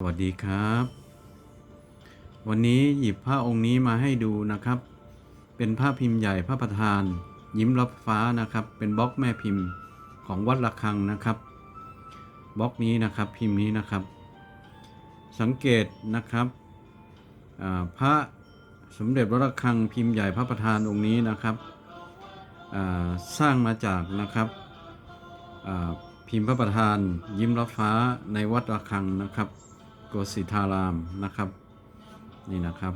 สวัสดีครับ วันนี้หยิบผ้าองค์นี้มาให้ดูนะครับ เป็นผ้าพิมพ์ใหญ่พระประธาน ยิ้มรับฟ้านะครับ เป็นบล็อกแม่พิมพ์ของวัดระฆังนะครับบล็อกนี้นะครับพิมพ์นี้นะครับ สังเกตนะครับพระสมเด็จวัดระฆังพิมพ์ใหญ่พระประธานองค์นี้นะครับสร้างมาจากนะครับพิมพ์พระประธานยิ้มรับฟ้าในวัดระฆังนะครับ โกสิธารามนะครับ นี่นะครับ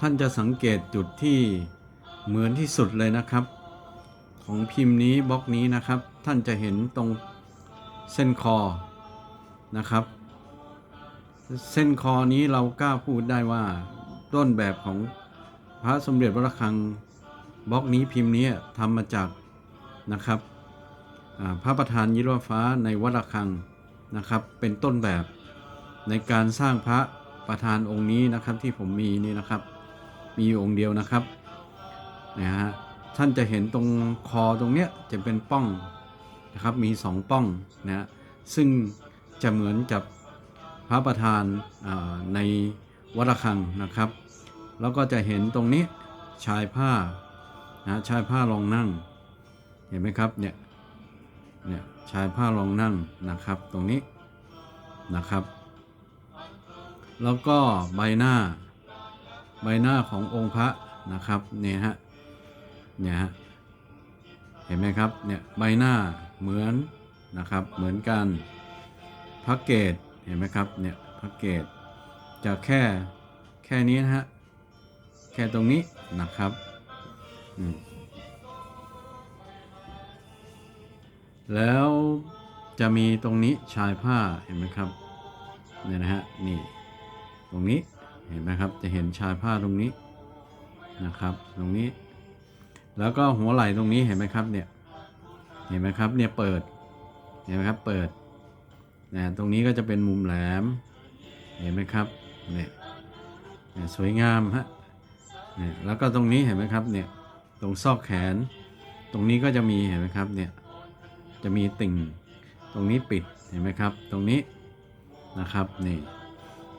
ท่านจะสังเกตจุดที่เหมือนที่สุดเลยนะครับ ของพิมพ์นี้บล็อกนี้นะครับ ท่านจะเห็นตรงเส้นคอนะครับ เส้นคอนี้เรากล้าพูดได้ว่าต้นแบบของพระสมเด็จพระระฆังบล็อกนี้พิมพ์นี้ทำมาจากนะครับพระประธานยิรวฟ้าในวัดระฆัง นะครับ เป็นต้นแบบในการสร้างพระประธานองค์นี้นะครับที่ผมมีนี่นะครับ มีอยู่องค์เดียวนะครับนะฮะท่านจะเห็นตรงคอตรงเนี้ยจะเป็นป้องนะครับมีสองป้องนะซึ่งจะเหมือนกับพระประธานในวัดระฆังนะครับ แล้วก็จะเห็นตรงนี้ชายผ้านะชายผ้ารองนั่ง เห็นไหมครับเนี่ย เนี่ยชายผ้ารองนั่งนะครับ ตรงนี้นะครับ แล้วก็ใบหน้า ใบหน้าขององค์พระนะครับเนี่ยฮะเนี่ยฮะเห็นไหมครับเนี่ยใบหน้าเหมือนนะครับเหมือนกันพระเกตเห็นไหมครับเนี่ยพระเกตจะแค่แค่นี้นะฮะแค่ตรงนี้นะครับอืม แล้วจะมีตรงนี้ชายผ้าเห็นไหมครับเนี่ยนะฮะนี่ตรงนี้เห็นไหมครับจะเห็นชายผ้าตรงนี้นะครับตรงนี้ แล้วก็หัวไหล่ตรงนี้เห็นไหมครับเนี่ยเห็นไหมครับเนี่ยเปิดเห็นไหมครับเปิดนะตรงนี้ก็จะเป็นมุมแหลมเห็นไหมครับเนี่ยสวยงามฮะเนี่ยแล้วก็ตรงนี้เห็นไหมครับเนี่ยตรงซอกแขน ตรงนี้ก็จะมีเห็นไหมครับเนี่ย จะมีติ่งตรงนี้ปิดเห็นไหมครับ ตรงนี้นะครับนี่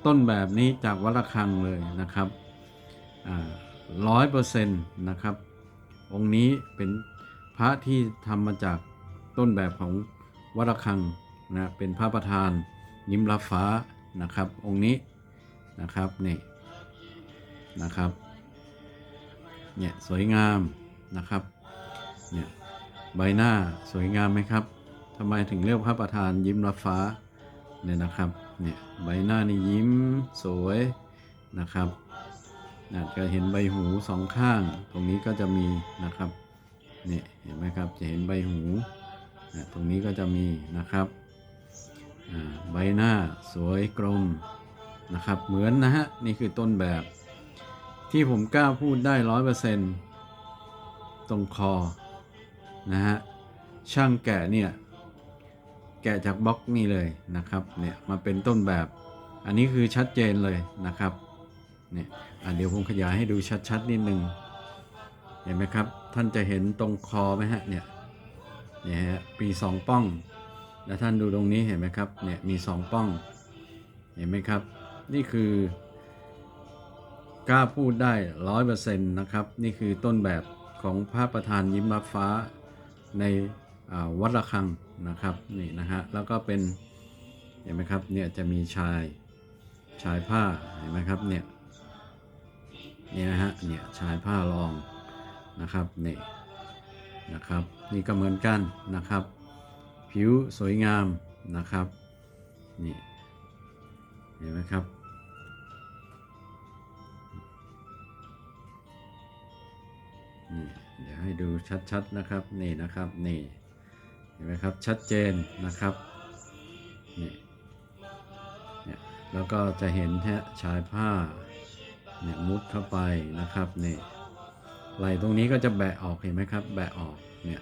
ต้นแบบนี้จากวัดระฆังเลยนะครับร้อยเปอร์เซ็นต์นะครับ องค์นี้เป็นพระที่ทำมาจากต้นแบบของวัดระฆังนะเป็นพระประธานยิ้มรับฟ้านะครับ องค์นี้นะครับนี่นะครับเนี่ยสวยงามนะครับเนี่ย ใบหน้าสวยงามไหมครับทำไมถึงเรียกพระประธานยิ้มรับฟ้าเนี่ยนะครับเนี่ยใบหน้านี่ยิ้มสวยนะครับนะจะเห็นใบหูสองข้าง ตรงนี้ก็จะมีนะครับเนี่ยเห็นไหมครับจะเห็นใบหูนะตรงนี้ก็จะมีนะครับใบหน้าสวยกลมนะครับ เหมือนนะฮะนี่คือต้นแบบ ที่ผมกล้าพูดได้ร้อยเปอร์เซ็นต์ตรงคอ นะฮะช่างแกะเนี่ยแกะจากบล็อกนี่เลยนะครับเนี่ยมาเป็นต้นแบบ อันนี้คือชัดเจนเลยนะครับเนี่ยเดี๋ยวผมขยายให้ดูชัดๆนิดนึงเห็นไหมครับท่านจะเห็นตรงคอไหมฮะเนี่ยเนี่ยฮะปีสองป้อง แล้วท่านดูตรงนี้เห็นไหมครับเนี่ยมีสองป้อง เห็นไหมครับ นี่คือกล้าพูดได้ร้อยเปอร์เซ็นต์นะครับ นี่คือต้นแบบของพระประธานยิ้มรับฟ้า ในวัดระฆังนะครับนี่นะฮะแล้วก็เป็นเห็นไหมครับเนี่ยจะมีชายชายผ้าเห็นไหมครับเนี่ยนี่นะฮะเนี่ยชายผ้ารองนะครับนี่นะครับนี่ก็เหมือนกันนะครับ ผิวสวยงามนะครับนี่เห็นไหมครับนี่ เดี๋ยวให้ดูชัดๆนะครับนี่นะครับนี่เห็นไหมครับชัดเจนนะครับนี่เนี่ยแล้วก็จะเห็นแทะชายผ้าเนี่ยมุดเข้าไปนะครับนี่ไหลตรงนี้ก็จะแบะออกเห็นไหมครับ แบะออกเนี่ย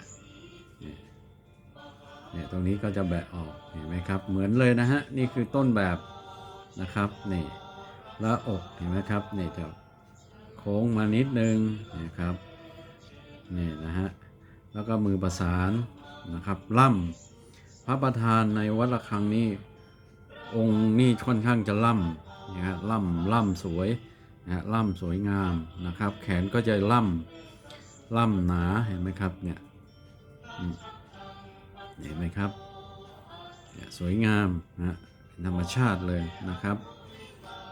เนี่ยตรงนี้ก็จะแบะออกเห็นไหมครับ เหมือนเลยนะฮะนี่คือต้นแบบนะครับนี่แล้วอกเห็นไหมครับนี่จะโค้งมานิดนึงนะครับ นี่นะฮะ แล้วก็มือประสานนะครับล่ำพระประธานในวัดระฆังนี้ องค์นี่ค่อนข้างจะล่ำนะฮะล่ำล่ำสวยนะฮะล่ำสวยงามนะครับ แขนก็จะล่ำล่ำหนาเห็นไหมครับเนี่ยเห็นไหมครับสวยงามนะฮะธรรมชาติเลยนะครับ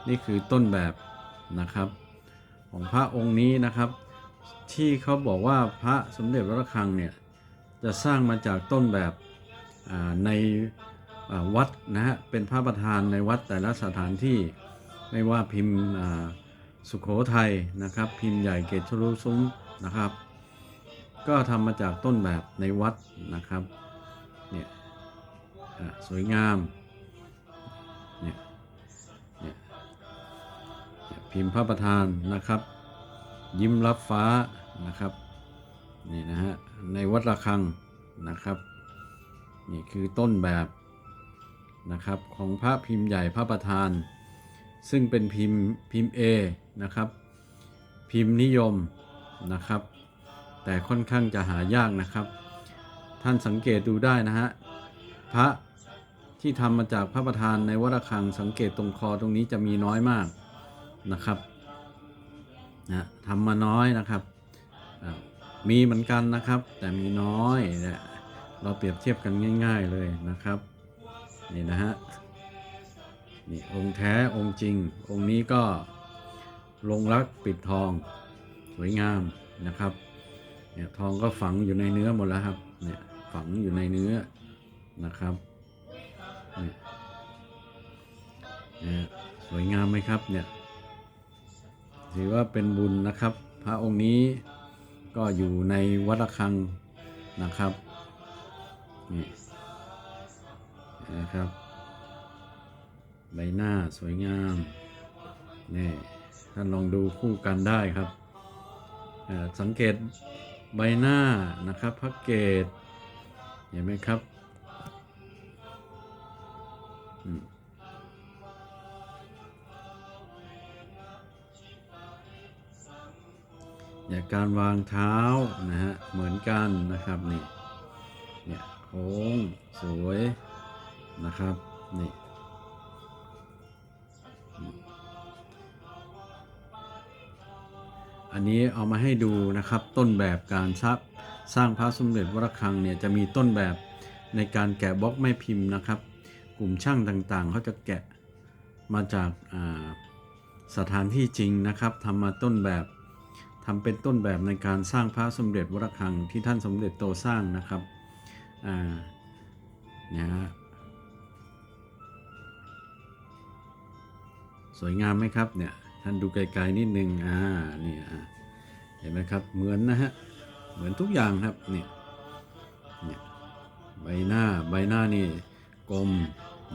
นี่คือต้นแบบนะครับ ของพระองค์นี้นะครับ ที่เขาบอกว่าพระสมเด็จวัดระฆังเนี่ยจะสร้างมาจากต้นแบบในวัดนะฮะเป็นพระประธานในวัดแต่ละสถานที่ไม่ว่าพิมพ์สุขโขทัยนะครับ พิมพ์ใหญ่เกตชรุซุ้มนะครับ ก็ทำมาจากต้นแบบในวัดนะครับเนี่ยสวยงามเนี่ยเนี่ยเนี่ยพิมพ์พระประธานนะครับ ยิ้มรับฟ้านะครับนี่นะฮะในวัดระฆังนะครับ นี่คือต้นแบบนะครับของพระพิมพ์ใหญ่พระประธาน ซึ่งเป็นพิมพ์พิมพ์ A นะครับ พิมพ์นิยมนะครับ แต่ค่อนข้างจะหายากนะครับ ท่านสังเกตดูได้นะฮะพระที่ทำมาจากพระประธานในวัดระฆังสังเกตตรงคอตรงนี้จะมีน้อยมากนะครับ นะทำมาน้อยนะครับ มีเหมือนกันนะครับ แต่มีน้อยเนี่ยเราเปรียบเทียบกันง่าย ๆเลยนะครับ นี่นะฮะนี่องค์แท้องค์จริง องค์นี้ก็ลงรักปิดทองสวยงามนะครับเนี่ยทองก็ฝังอยู่ในเนื้อหมดแล้วครับเนี่ยฝังอยู่ในเนื้อนะครับเนี่ยสวยงามไหมครับเนี่ย ถือว่าเป็นบุญนะครับ พระองค์นี้ก็อยู่ในวัดระฆังนะครับนี่นะครับ ใบหน้าสวยงามนี่ท่านลองดูคู่กันได้ครับสังเกตใบหน้านะครับ พระเกตเห็นไหมครับ อืม เนี่ยการวางเท้านะฮะเหมือนกันนะครับนี่เนี่ยโค้งสวยนะครับนี่อันนี้เอามาให้ดูนะครับต้นแบบการสร้างสร้างพระสมเด็จวรคังเนี่ยจะมีต้นแบบในการแกะบล็อกแม่พิมพ์นะครับ กลุ่มช่างต่างๆเขาจะแกะมาจากาสถานที่จริงนะครับทำมาต้นแบบ ทำเป็นต้นแบบในการสร้างพระสมเด็จวรคังที่ท่านสมเด็จโตสร้างนะครับอ่าเนี่ยฮะสวยงามไหมครับเนี่ยท่านดูไกลๆนิดนึงอ่านี่เห็นไหมครับเหมือนนะฮะเหมือนทุกอย่างครับเนี่ยเนี่ยใบหน้าใบหน้านี่กลม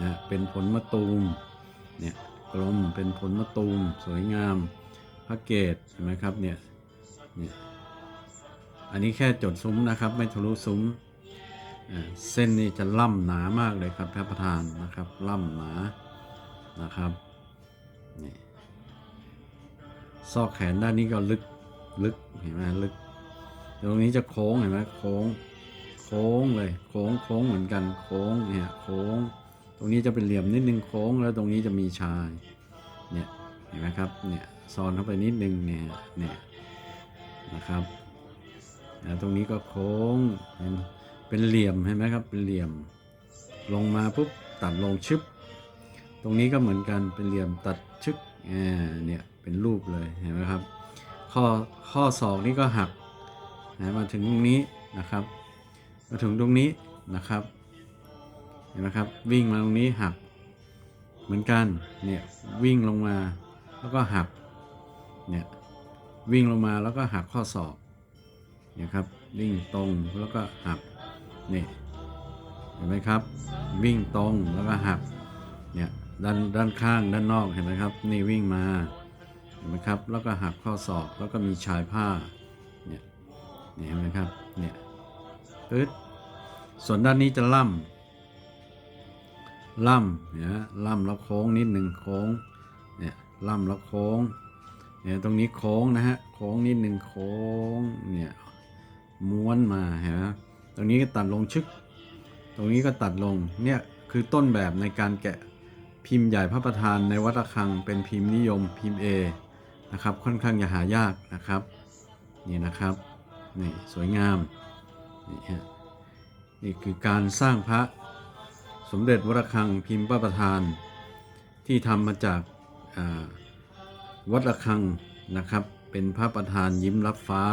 นะเป็นผลมะตูมเนี่ยกลมเป็นผลมะตูมสวยงามพระเกตเห็นไหมครับเนี่ย นี่อันนี้แค่จดซุ้มนะครับ ไม่ทะลุซุ้มเส้นนี่จะล่ำหนามากเลยครับพระประธานนะครับ ล่ำหนานะครับนี่ซอกแขนด้านนี้ก็ลึกลึกเห็นไหมลึก ตรงนี้จะโค้งเห็นไหมโค้ง โค้งเลย โค้งโค้งเหมือนกัน โค้งเนี่ยโค้ง ตรงนี้จะเป็นเหลี่ยมนิดนึงโค้ง แล้วตรงนี้จะมีชาย เนี่ยเห็นไหมครับเนี่ยซอนเข้าไปนิดนึงเนี่ยเนี่ย นะครับตรงนี้ก็โค้งเป็นเป็นเหลี่ยมเห็นไหมครับเป็นเหลี่ยม ลงมาปุ๊บตัดลงชึบตรงนี้ก็เหมือนกันเป็นเหลี่ยมตัดชึบเนี่ยเป็นรูปเลยเห็นไหมครับ ข้อข้อศอกนี่ก็หักนะมาถึงตรงนี้นะครับ มาถึงตรงนี้นะครับเห็นไหมครับวิ่งมาตรงนี้หักเหมือนกันเนี่ยวิ่งลงมาแล้วก็หักเนี่ย วิ่งลงมาแล้วก็หักข้อศอกนี่ยครับวิ่งตรงแล้วก็หักนี่เห็นไหมครับ วิ่งตรงแล้วก็หักเนี่ยด้านด้านข้างด้านนอกเห็นไหมครับ นี่วิ่งมาเห็นไหมครับ แล้วก็หักข้อศอกแล้วก็มีชายผ้าเนี่ยเนี่เห็นไหมครับเนี่ยปึ๊ดส่วนด้านนี้จะล่ำล่ำเนี่ยล่ำแล้วโค้งนิดหนึ่งโค้งเนี่ยล่ำแล้วโค้ง เนี่ยตรงนี้โค้งนะฮะโค้งนิดหนึ่งโค้งเนี่ยม้วนมาเห็นไหมตรงนี้ก็ตัดลงชึก ตรงนี้ก็ตัดลงเนี่ยคือต้นแบบในการแกะพิมพ์ใหญ่พระประธานในวัดระฆังเป็นพิมพ์นิยมพิมพ์ A นะครับค่อนข้างจะหายากนะครับนี่นะครับนี่สวยงามนี่ฮะนี่คือการสร้างพระสมเด็จวัดระฆังพิมพ์พระประธานที่ทำมาจากอ่า วัดระฆังนะครับ เป็นพระประธานยิ้มรับฟ้า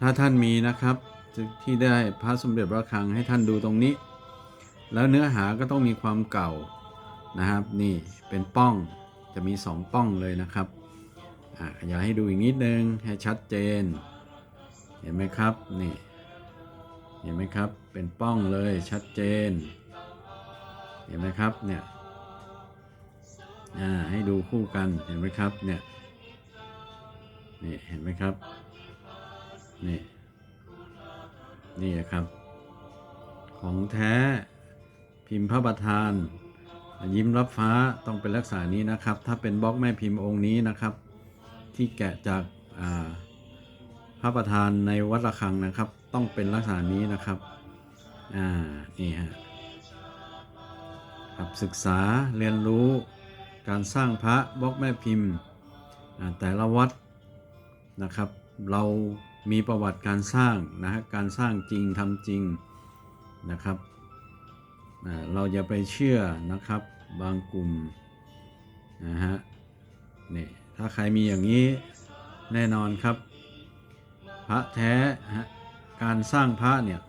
ถ้าท่านมีนะครับที่ได้พระสมเด็จพระฆังให้ท่านดูตรงนี้ แล้วเนื้อหาก็ต้องมีความเก่านะครับ นี่เป็นป้องจะมีสองป้องเลยนะครับอะอยากให้ดูอีกนิดนึงให้ชัดเจน เห็นไหมครับนี่เห็นไหมครับเป็นป้องเลยชัดเจน เห็นไหมครับเนี่ย อ่าให้ดูคู่กันเห็นไหมครับเนี่ยนี่เห็นไหมครับนี่นี่นะครับ ของแท้พิมพ์พระประธาน ยิ้มรับฟ้าต้องเป็นลักษณะนี้นะครับ ถ้าเป็นบล็อกแม่พิมพ์องค์นี้นะครับ ที่แกะจากาพระประธานในวัดระฆังนะครับ ต้องเป็นลักษณะนี้นะครับอ่านี่ฮะครับศึกษาเรียนรู้ การสร้างพระบล็อกแม่พิมพ์ แต่ละวัดนะครับ เรามีประวัติการสร้างนะฮะการสร้างจริงทำจริงนะครับเราอย่าไปเชื่อนะครับบางกลุ่มนะฮะนี่ถ้าใครมีอย่างนี้แน่นอนครับ พระแท้ฮะการสร้างพระเนี่ย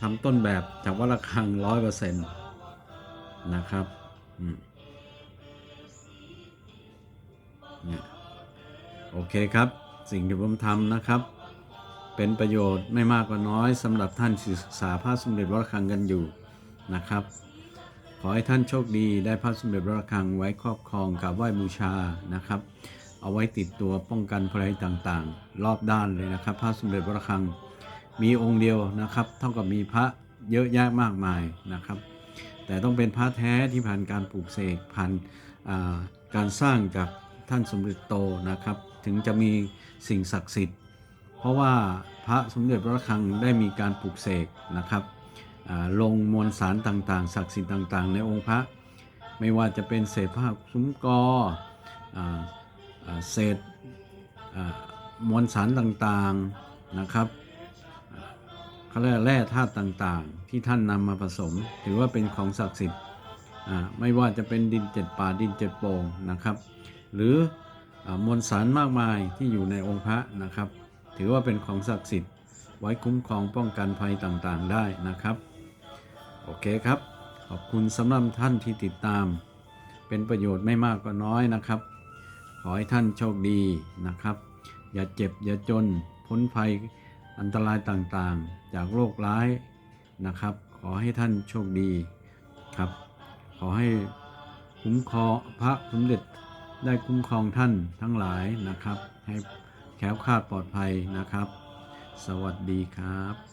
ทำต้นแบบจากวัดระฆังร้อยเปอร์เซ็นต์นะครับ อืม เนี่ยโอเคครับ สิ่งที่ผมทำนะครับ เป็นประโยชน์ไม่มากก็น้อยสำหรับท่านศึกษาพระสมเด็จวระฆังกันอยู่นะครับ ขอให้ท่านโชคดีได้พระสมเด็จวระฆังไว้ครอบครองกับไหว้บูชานะครับ เอาไว้ติดตัวป้องกันภัยต่างๆ รอบด้านเลยนะครับ พระสมเด็จวระฆังมีองค์เดียวนะครับ เท่ากับมีพระเยอะแยะมากมายนะครับ แต่ต้องเป็นพระแท้ที่ผ่านการปลูกเสกผ่านการสร้างจาก ท่านสมเด็จโตนะครับ ถึงจะมีสิ่งศักดิ์สิทธิ์ เพราะว่าพระสมเด็จพระคังได้มีการปลูกเสกนะครับลงมวลสารต่างๆ ศักดิ์สิทธิ์ต่างๆ ในองค์พระ ไม่ว่าจะเป็นเศษผ้าซุ้มกอเศษมวลสารต่างๆนะครับอ่าเขาเรียกแร่ธาตุต่างๆ ที่ท่านนำมาผสม ถือว่าเป็นของศักดิ์สิทธิ์ไม่ว่าจะเป็นดินเจ็ดป่าดินเจ็ดโป่งนะครับ หรืออมวลสารมากมายที่อยู่ในองค์พระนะครับ ถือว่าเป็นของศักดิ์สิทธิ์ ไว้คุ้มครองป้องกันภัยต่างๆได้นะครับ โอเคครับ ขอบคุณสำหรับท่านที่ติดตาม เป็นประโยชน์ไม่มากก็น้อยนะครับ ขอให้ท่านโชคดีนะครับ อย่าเจ็บอย่าจนพ้นภัยอันตรายต่างๆ จากโรคร้ายนะครับ ขอให้ท่านโชคดีครับ ขอให้คุ้มครองพระสมเด็จ ได้คุ้มครองท่านทั้งหลายนะครับ ให้แคล้วคาดปลอดภัยนะครับ สวัสดีครับ